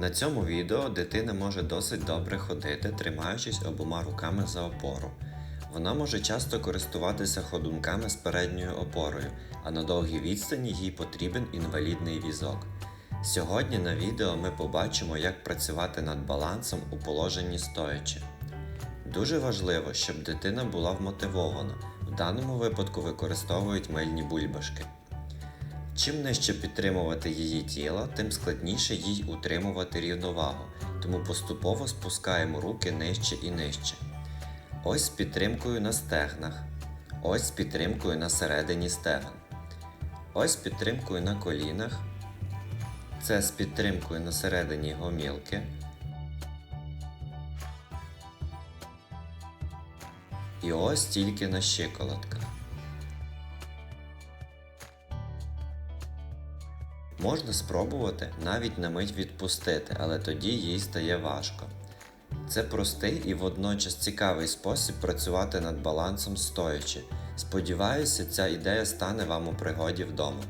На цьому відео дитина може досить добре ходити, тримаючись обома руками за опору. Вона може часто користуватися ходунками з передньою опорою, а на довгій відстані їй потрібен інвалідний візок. Сьогодні на відео ми побачимо, як працювати над балансом у положенні стоячи. Дуже важливо, щоб дитина була вмотивована. В даному випадку використовують мильні бульбашки. Чим нижче підтримувати її тіло, тим складніше їй утримувати рівновагу, тому поступово спускаємо руки нижче і нижче. Ось з підтримкою на стегнах, ось з підтримкою на середині стегон, ось з підтримкою на колінах, це з підтримкою на середині гомілки. І ось тільки на щиколотках. Можна спробувати навіть на мить відпустити, але тоді їй стає важко. Це простий і водночас цікавий спосіб працювати над балансом стоячи. Сподіваюся, ця ідея стане вам у пригоді вдома.